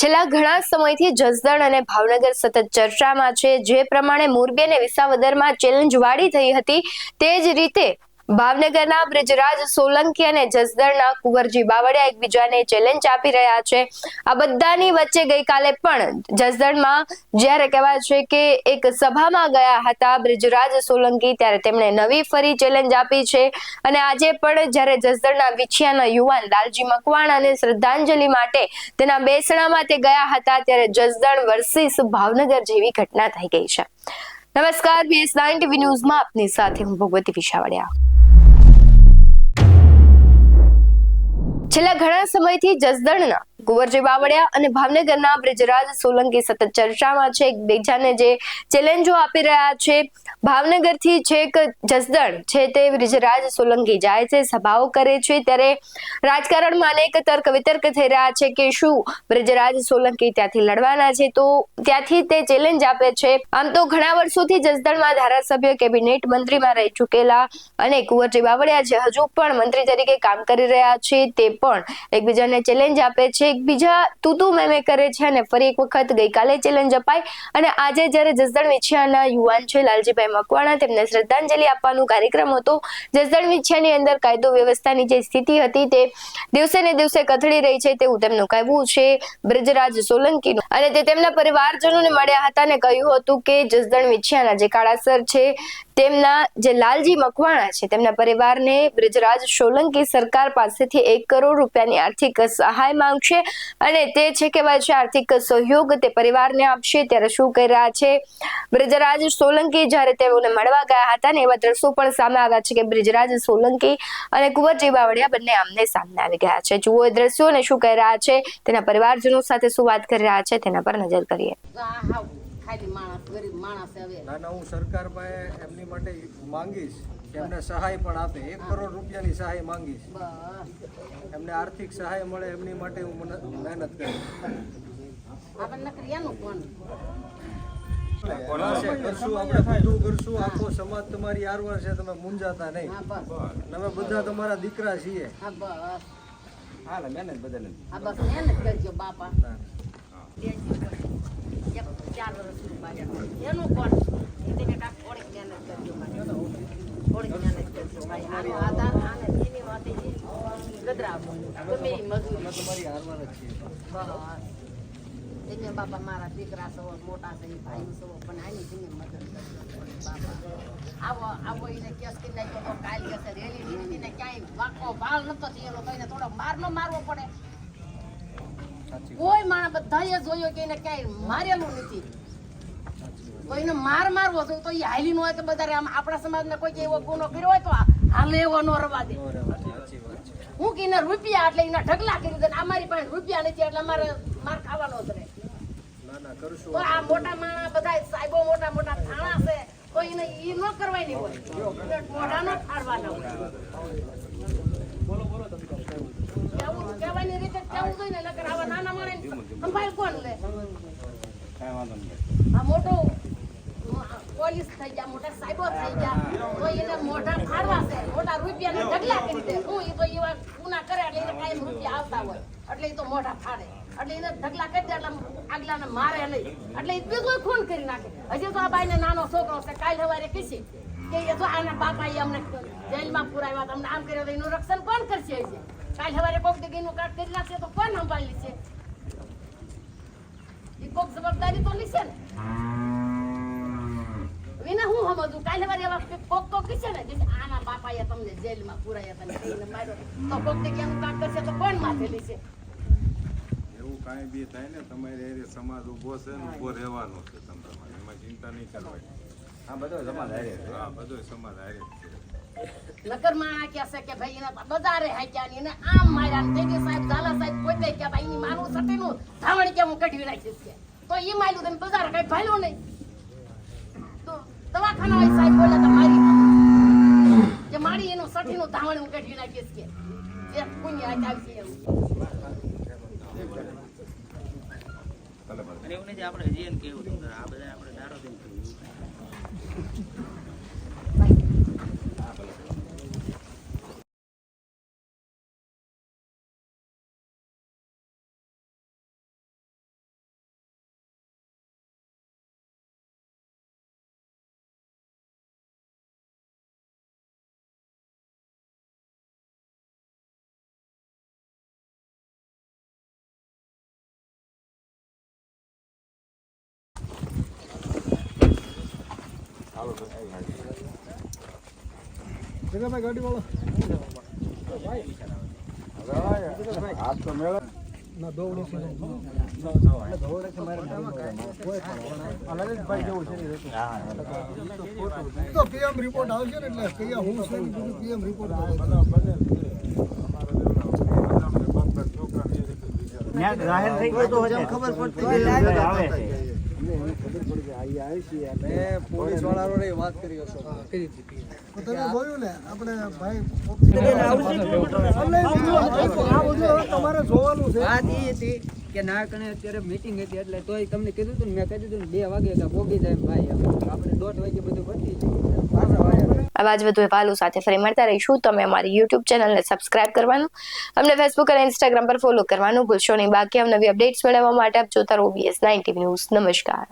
છેલ્લા ઘણા સમયથી જસદણ અને ભાવનગર સતત ચર્ચામાં છે. જે પ્રમાણે મોરબી અને વિસાવદરમાં ચેલેન્જ વાળી થઈ હતી, તે જ રીતે ભાવનગરના બ્રિજરાજ, સોલંકી અને જસદણના કુંવરજી બાવળિયા એકબીજાને ચેલેન્જ આપી રહ્યા છે. આ બધાની વચ્ચે ગઈકાલે પણ જસદણમાં જ્યારે કહેવાય છે કે એક સભામાં ગયા હતા બ્રિજરાજ, સોલંકી, ત્યારે તેમણે નવી ફરી ચેલેન્જ આપી છે. અને આજે પણ જ્યારે જસદણના વિછિયાના યુવાન લાલજી મકવાણાને શ્રદ્ધાંજલિ માટે તેના બેસણામાં તે ગયા હતા, ત્યારે જસદણ વર્સિસ ભાવનગર જેવી ઘટના થઈ ગઈ છે. નમસ્કાર બીએસ નાઇન ટીવી ન્યૂઝમાં આપની સાથે હું ભગવતી વિશાવડિયા. છેલ્લા ઘણા સમયથી જસદણના કુંવરજી બાવળિયા અને ભાવનગરના બ્રિજરાજ સોલંકી સતત ચર્ચામાં છે. એકબીજાને જે ચેલેન્જો આપી રહ્યા છે. ભાવનગરથી છેક જસદણ છે તે બ્રિજરાજ સોલંકી જાય છે, સભાઓ કરે છે. ત્યારે રાજકારણમાં અનેક તર્ક વિતર્ક થઈ રહ્યા છે કે શું બ્રિજરાજ સોલંકી ત્યાંથી લડવાના છે. તો ત્યાંથી તે ચેલેન્જ આપે છે. આમ તો ઘણા વર્ષોથી જસદણમાં ધારાસભ્ય, કેબિનેટ મંત્રીમાં રહી ચૂકેલા અને કુંવરજી બાવળિયા જે હજુ પણ મંત્રી તરીકે કામ કરી રહ્યા છે. તે પણ એકબીજાને ચેલેન્જ આપે છે. એકબીજા તું તું મેં મેં કરે છે અને ફરી એક વખત ગઈકાલે ચેલેન્જ અપાઈ અને આજે જ્યારે જસદણ વિછિયાના યુવાન છે લાલજીભાઈ મકવાણા, તેમને શ્રદ્ધાંજલિ આપવાનો કાર્યક્રમ હતો. જસદણ વિછિયાની અંદર કાયદો વ્યવસ્થાની જે સ્થિતિ હતી તે દિવસે ને દિવસે કથળી રહી છે તેવું તેમનું કહેવું છે બ્રજરાજ સોલંકીનું. અને તે તેમના પરિવારજનોને મળ્યા હતા અને કહ્યું હતું કે જસદણ વિછિયાના જે કાળાસર છે તેમના જે લાલજી મકવાણા છે, તેમના પરિવારને બ્રિજરાજ સોલંકી સરકાર પાસેથી એક કરોડ રૂપિયાની આર્થિક સહાય માંગશે અને તે છે કહેવાય છે આર્થિક સહયોગ તે પરિવારને આપશે. ત્યારે શું કહી રહ્યા છે? બ્રિજરાજ સોલંકી જ્યારે તેઓને મળવા ગયા હતા ને એવા દ્રશ્યો પણ સામે આવ્યા છે કે બ્રિજરાજ સોલંકી અને કુંવરજી બાવળિયા બંને આમને સામને આવી ગયા છે. જુઓ એ દ્રશ્યો અને શું કહી રહ્યા છે? તેના પરિવારજનો સાથે શું વાત કરી રહ્યા છે? તેના પર નજર કરીએ. ખાલી માણસ ગરીબ માણસ હવે. ના ના હું સરકાર પાસે એમની માટે માંગીશ. કે એમને સહાય પણ આપે. એક કરોડ રૂપિયાની સહાય માંગીશ. બસ. એમને આર્થિક સહાય મળે એમની માટે હું મને- મહેનત કરીશ આપણને ક્રિયાનું કોણ? કરશું આપણે બધું કરશું. આખો સમાજ તમારી આરવાર છે તમે મૂંઝાતા નહીં. અમે બધા તમારા દીકરા છીએ. હા મહેનત આ બસ મહેનત કરજો બાપા. ચાર વર્ષનું બાળક. એનું પણ તેને કાંક થોડીક મહેનત કરજો. થોડીક મહેનત કરજો ભાઈ આનો આધાર આને એની વાતે જે ગદરા આપો. ગમે એ મજૂરી તમારી જ છીએ બસ એને બાપા મારા દીકરા સવો મોટા છે ભાઈ સવો પણ આની તમે મદદ કરજો બાપા આવો આવો એને કેસ કે નાખ્યો તો કાલ કે છે રેલી નીકળી ને ક્યાંય વાકો ભાળ નતો થયેલો તો એને થોડો મારનો મારવો પડે કોઈ માણસ બધાએ જોયો કે એને ક્યાંય મારેલું નથી. કોઈને માર મારવો છે તો એ હાલી નો હોય તો બધા આમ આપણા સમાજને કોઈ એવો ગુનો કર્યો હોય તો હાલે એવો નો રવા દે. હું કે એના રૂપિયા એટલે એના ઢગલા કરી દે અમારી પાસે રૂપિયા નથી એટલે અમારે માર ખાવાનો જ રહે. તો આ મોટા માણસ બધા સાહેબો મોટા મોટા થાણા છે તો એને એ ન કરવાની હોય. મોઢા ન ફાડવાના હોય. કેવું કહેવાની રીતે કેવું જોઈએ ને નકર આવા નાના માણસ સંભાળ કોણ લે? આ મોટો પોલીસ થઈ ગયા મોટા સાહેબો થઈ ગયા. તો એને મોઢા ફાડવા છે. મોટા રૂપિયાના ઢગલા કરી દે. હું એ તો એવા ગુના કરે એટલે એને કાયમ રૂપિયા આવતા હોય. એટલે એ તો મોઢા ફાડે. એટલે એને ઢગલા કરી દે એટલે આગલાને મારે નહીં. એટલે એ બીજું ખૂન કરી નાખે. હજી તો આ બાઈને નાનો છોકરો છે. કાલ સવારે કીધી કે એ તો આના બાપા એ અમને જેલમાં પુરાવ્યા તમને આમ કર્યો તો એનું રક્ષણ કોણ કરશે હજી? કાલ સવારે કોક જગ્યાનું કાટ કરી નાખશે તો કોણ સંભાળી છે? કોક જવાબદારી તો લેશે ને. વિના હું સમજુ? કાલે વારે એવા કોક તો કીશે ને. જે આના બાપાએ તમને જેલમાં પુરાયા તને કહીને માર્યો. તો કોક તે કેમ કામ કરશે તો કોણ માથે લેશે? એવું કાંઈ બી થાય ને તમારે એ સમાજ ઊભો છે ને ઊભો રહેવાનો છે તમ તમારે. એમાં ચિંતા નહીં કરવાની. બધો સમાજ હારે હા બધો સમાજ હારે છે. કહે છે કે ભાઈ એને બજારે હાક્યા ને એને આમ માર્યા ને. તેજી સાહેબ ઝાલા સાહેબ પોતે કે ભાઈ એની માનું સટીનું ધાવણ કે હું કઢવી નાખીશ કે? તો એ માયલું તમે બજાર કઈ ભાલ્યું નહીં. તો દવાખાના વાળી સાહેબ બોલ્યા તો મારી જે મારી એનું સટીનું ધાવણ હું કઢવી નાખીશ કે જે પુણ્ય હાથ આવશે એવું અને એવું નથી આપણે હજી એમ કેવું હતું આ બધા આપણે દારો દઈને કર્યું. જગાભાઈ ગાડી વાળો હાથ તો મેળા ના દોવડો છે તો પીએમ રિપોર્ટ આવશે ને એટલે કયા હું છું બધું પીએમ રિપોર્ટ આવે જાહેર થઈ ગયું તો હશે. ખબર આવે છે. મેં પોલીસ વાળાનો વાત કરી હશો. તમે જોયું ને આપણે ભાઈ તમારે જોવાનું છે. વાત એ હતી કે ના કણે અત્યારે મીટિંગ હતી એટલે તોય તમને કીધું હતું ને મેં કહી દીધું ને બે વાગે કે ભોગી જાય ભાઈ એમ. આપણે દોઢ વાગે બધું પતી જાય. પાછા વાયા આવા જ વધુ અહેવાલો સાથે ફરી મળતા રહીશું. તમે અમારી યુટ્યુબ ચેનલને સબસ્ક્રાઇબ કરવાનું. અમને ફેસબુક અને ઇન્સ્ટાગ્રામ પર ફોલો કરવાનું ભૂલશો નહીં. બાકી નવી અપડેટ્સ મેળવવા માટે આપ જોતા રહો બીએસ નાઇન્ટી ન્યૂઝ નમસ્કાર.